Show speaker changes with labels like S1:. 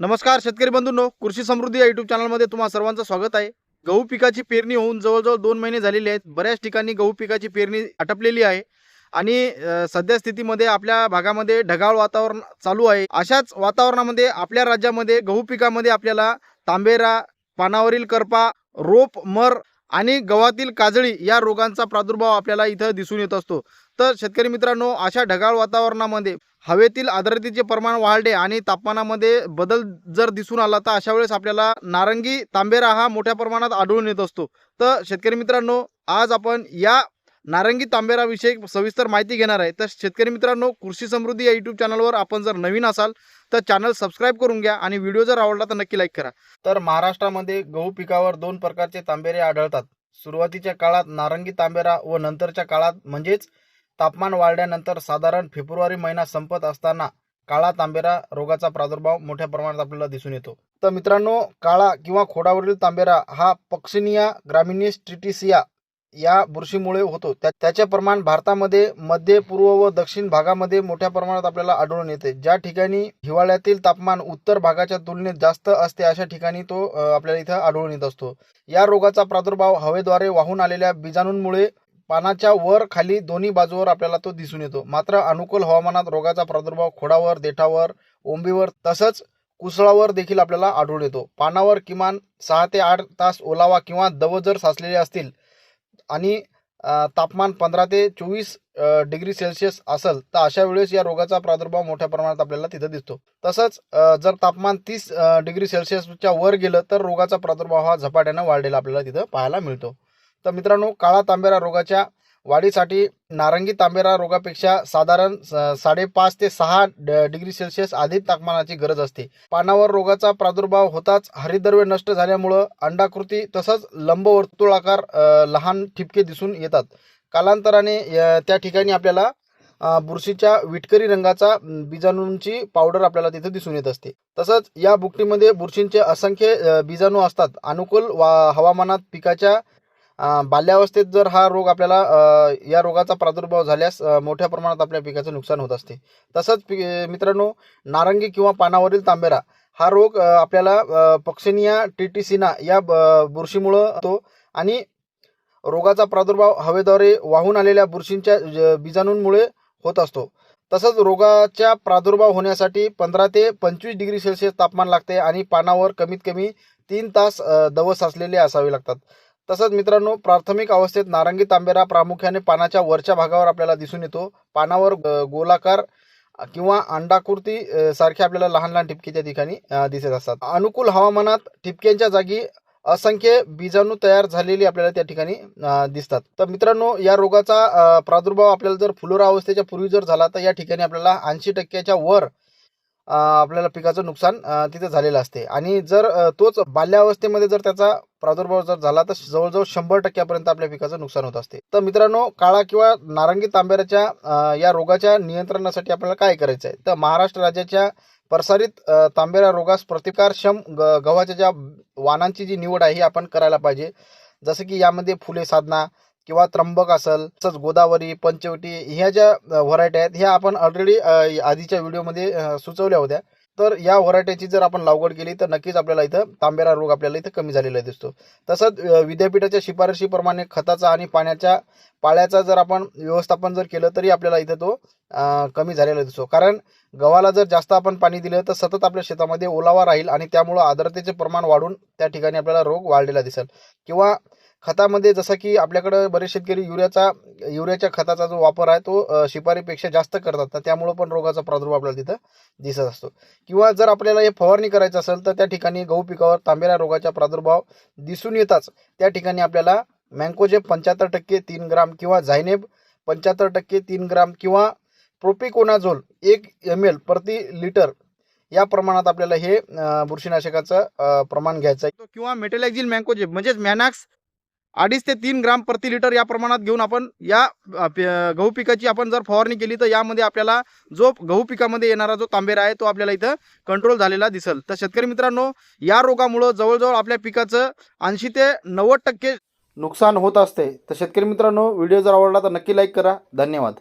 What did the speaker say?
S1: नमस्कार शेतकरी बंधूंनो कृषी समृद्धी या युट्यूब चॅनलमध्ये तुम्हा सर्वांचं स्वागत आहे. गहू पिकाची पेरणी होऊन जवळजवळ दोन महिने झालेले आहेत. बऱ्याच ठिकाणी गहू पिकाची पेरणी आटपलेली आहे. आणि सध्या स्थितीमध्ये आपल्या भागामध्ये ढगाळ वातावरण चालू आहे. अशाच वातावरणामध्ये आपल्या राज्यामध्ये गहू पिकामध्ये आपल्याला तांबेरा पानावरील करपा रोप मर आणि गव्हातील काजळी या रोगांचा प्रादुर्भाव आपल्याला इथं दिसून येत असतो. तर शेतकरी मित्रांनो अशा ढगाळ वातावरणामध्ये हवेतील आर्द्रतेचे प्रमाण वाढले आणि तापमानामध्ये बदल जर दिसून आला तर अशा वेळेस आपल्याला नारंगी तांबेरा हा मोठ्या प्रमाणात आढळून येत असतो. तर शेतकरी मित्रांनो आज आपण या नारंगी तांबेराविषयी सविस्तर माहिती घेणार आहे. तर शेतकरी मित्रांनो कृषी समृद्धी या यूट्यूब चॅनलवर आपण जर नवीन असाल तर चॅनल सबस्क्राईब करून घ्या आणि व्हिडिओ जर आवडला तर नक्की लाईक करा. तर महाराष्ट्रामध्ये गहू पिकावर दोन प्रकारचे तांबेरे आढळतात. सुरुवातीच्या काळात नारंगी तांबेरा व नंतरच्या काळात म्हणजेच तापमान वाढल्यानंतर साधारण फेब्रुवारी महिना संपत असताना काळा तांबेरा रोगाचा प्रादुर्भाव मोठ्या प्रमाणात आपल्याला दिसून येतो. तर मित्रांनो काळा किंवा खोडावरील तांबेरा हा पक्सिनिया ग्रामिनिस ट्रिटिसिया या बुरशीमुळे होतो. त्या त्याचे प्रमाण भारतामध्ये मध्य पूर्व व दक्षिण भागामध्ये मोठ्या प्रमाणात आपल्याला आढळून येते. ज्या ठिकाणी हिवाळ्यातील तापमान उत्तर भागाच्या तुलनेत जास्त असते अशा ठिकाणी तो आपल्याला इथं आढळून येत असतो. या रोगाचा प्रादुर्भाव हवेद्वारे वाहून आलेल्या बीजाणूंमुळे पानाच्या वर खाली दोन्ही बाजूवर आपल्याला तो दिसून येतो. मात्र अनुकूल हवामानात रोगाचा प्रादुर्भाव खोडावर देठावर ओंबीवर तसंच कुसळावर देखील आपल्याला आढळून येतो. पानावर किमान सहा ते आठ तास ओलावा किंवा दव जर साचलेले असतील आणि तापमान पंधरा ते चोवीस डिग्री सेल्सिअस असेल तर अशा वेळेस या रोगाचा प्रादुर्भाव मोठ्या प्रमाणात आपल्याला तिथं दिसतो. तसंच जर तापमान तीस डिग्री सेल्सिअसच्या वर गेलं तर रोगाचा प्रादुर्भाव हा झपाट्यानं वाढलेला आपल्याला तिथं पाहायला मिळतो. तर मित्रांनो काळा तांबेरा रोगाच्या वाढीसाठी नारंगी तांबेरा रोगापेक्षा साधारण स- साडेपाच ते सहा ड- डिग्री सेल्सिअस अधिक तापमानाची गरज असते. पानावर रोगाचा प्रादुर्भाव होताच हरिद्रव्य नष्ट झाल्यामुळं अंडाकृती तसंच लंबवर्तुळाकार लहान ठिपके दिसून येतात. कालांतराने त्या ठिकाणी आपल्याला बुरशीच्या विटकरी रंगाचा बीजाणूंची पावडर आपल्याला तिथे दिसून येत असते. तसंच या बुकटीमध्ये बुरशींचे असंख्य बीजाणू असतात. अनुकूल वा हवामानात पिकाच्या बाल्यावस्थेत जर हा रोग आपल्याला या रोगाचा प्रादुर्भाव झाल्यास मोठ्या प्रमाणात आपल्या पिकाचं नुकसान होत असते. तसंच पि- मित्रांनो नारंगी किंवा पानावरील तांबेरा हा रोग आपल्याला पक्षनिया टीटीसिना टिटिसिना या बुरशीमुळं होतो आणि रोगाचा प्रादुर्भाव हवेद्वारे वाहून आलेल्या बुरशींच्या बीजाणूंमुळे होत असतो. तसंच रोगाच्या प्रादुर्भाव होण्यासाठी पंधरा ते पंचवीस डिग्री सेल्सिअस तापमान लागते आणि पानावर कमीत कमी तीन तास दव साचलेले असावे लागतात. तसंच मित्रांनो प्राथमिक अवस्थेत नारंगी तांबेरा प्रामुख्याने पानाच्या वरच्या भागावर आपल्याला दिसून येतो. पानावर गोलाकार किंवा अंडाकृती सारखे आपल्याला लहान लहान ठिपके त्या ठिकाणी दिसत असतात. अनुकूल हवामानात ठिपक्यांच्या जागी असंख्य बीजाणू तयार झालेली आपल्याला त्या ठिकाणी दिसतात. तर मित्रांनो या रोगाचा प्रादुर्भाव आपल्याला जर फुलोरा अवस्थेच्या पूर्वी जर झाला तर या ठिकाणी आपल्याला ऐंशी टक्क्याच्या वर आपल्याला पिकाचं नुकसान तिथे झालेलं असते. आणि जर तोच बाल्यावस्थेमध्ये जर त्याचा प्रादुर्भाव जर झाला तर जवळजवळ शंभर टक्क्यापर्यंत आपल्या पिकाचं नुकसान होत असते. तर मित्रांनो काळा किंवा नारंगी तांबेऱ्याच्या या रोगाच्या नियंत्रणासाठी आपल्याला काय करायचं आहे तर महाराष्ट्र राज्याच्या प्रसारित तांबेरा रोगास प्रतिकारक्षम ग गव्हाच्या ज्या वाणांची जी निवड आहे ही आपण करायला पाहिजे. जसं की यामध्ये फुले साधना किंवा त्र्यंबक असेल तसंच गोदावरी पंचवटी ह्या ज्या व्हरायटी आहेत ह्या आपण ऑलरेडी आधीच्या व्हिडिओमध्ये सुचवल्या होत्या. तर या व्हरायटीची जर आपण लागवड केली तर नक्कीच आपल्याला इथं तांबेरा रोग आपल्याला इथं कमी झालेला दिसतो. तसंच विद्यापीठाच्या शिफारशीप्रमाणे खताचा आणि पाण्याच्या पाळ्याचा जर आपण व्यवस्थापन जर केलं तरी आपल्याला इथं तो कमी झालेला दिसतो. कारण गव्हाला जर जास्त आपण पाणी दिलं तर सतत आपल्या शेतामध्ये ओलावा राहील आणि त्यामुळं आर्द्रतेचे प्रमाण वाढून त्या ठिकाणी आपल्याला रोग वाढलेला दिसेल. किंवा खतामध्ये जसं की आपल्याकडं बरेच शेतकरी युरियाचा युरियाच्या खताचा जो वापर आहे तो शिपारीपेक्षा जास्त करतात. तर त्यामुळं पण रोगाचा प्रादुर्भाव आपल्याला तिथं दिसत असतो. किंवा जर आपल्याला हे फवारणी करायचं असेल तर त्या ठिकाणी गहू पिकावर तांबेरा रोगाचा प्रादुर्भाव दिसून येताच त्या ठिकाणी आपल्याला मँकोजेब पंच्याहत्तर टक्के तीन ग्राम किंवा झायनेब पंच्याहत्तर टक्के तीन ग्राम किंवा प्रोपिकोनाझोल एक एम एल प्रति लिटर या प्रमाणात आपल्याला हे बुरशीनाशकाचं प्रमाण घ्यायचं आहे. किंवा मेटेलॅक्झिल मँकोजेब म्हणजेच मॅनॅक्स अडीच ते तीन ग्राम प्रति लिटर या प्रमाणात घेऊन आपण या गहू पिकाची आपण जर फवारणी केली तर यामध्ये आपल्याला जो गहू पिकामध्ये येणारा जो तांबेरा आहे तो आपल्याला इथं कंट्रोल झालेला दिसेल. तर शेतकरी मित्रांनो या रोगामुळं जवळजवळ आपल्या पिकाचं ऐंशी ते नव्वद टक्के नुकसान होत असते. तर शेतकरी मित्रांनो व्हिडिओ जर आवडला तर नक्की लाईक करा. धन्यवाद.